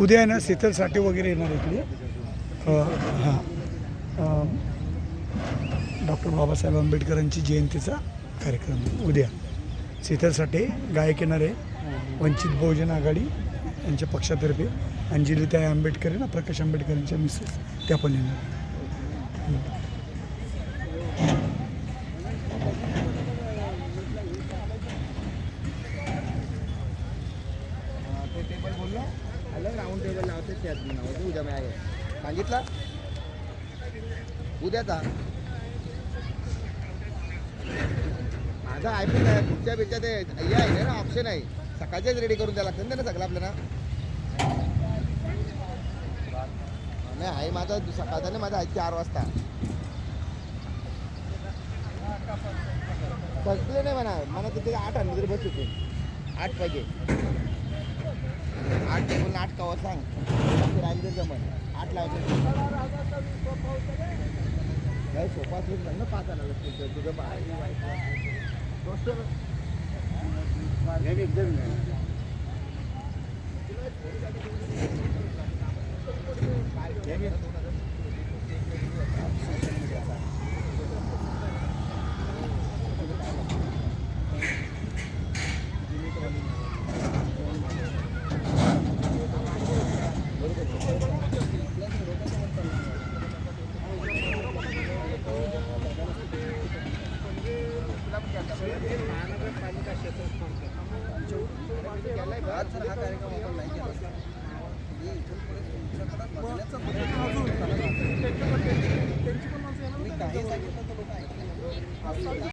उद्या आहे ना शीतल साठे वगैरे येणार इकडे. हां. डॉक्टर बाबासाहेब आंबेडकरांची जयंतीचा कार्यक्रम उद्या. शीतल साठे गायक येणार आहे. वंचित बहुजन आघाडी यांच्या पक्षातर्फे. अंजलीताई आंबेडकर आहे ना प्रकाश आंबेडकरांच्या मिसेस त्या पण येणार ते आलं राऊंड टेबल लावते त्याच मी नाव. उद्या मी आहे सांगितलं उद्याचा माझा आयपीएल आहे पुढच्या पेक्षा ते हे आहे ना ऑप्शन आहे. सकाळच्याच रेडी करून द्यायला लागतं ना सगळं आपल्याला. नाही आहे माझा सकाळचा नाही माझा आहे चार वाजता. बसले नाही म्हणा. मला तिथे आठ आणले तरी बस होते आठ पाहिजे आठ टेबल आठ कवर सांग. बाकी राहिले जमन आठ लावायचे. नाही सोपा असलं ना पाच आणायला तुझं तुझं बाय दोस्त एकदम हा कार्यक्रम आपण नाही केला काही सांगितलं तर लोक ऐकतात.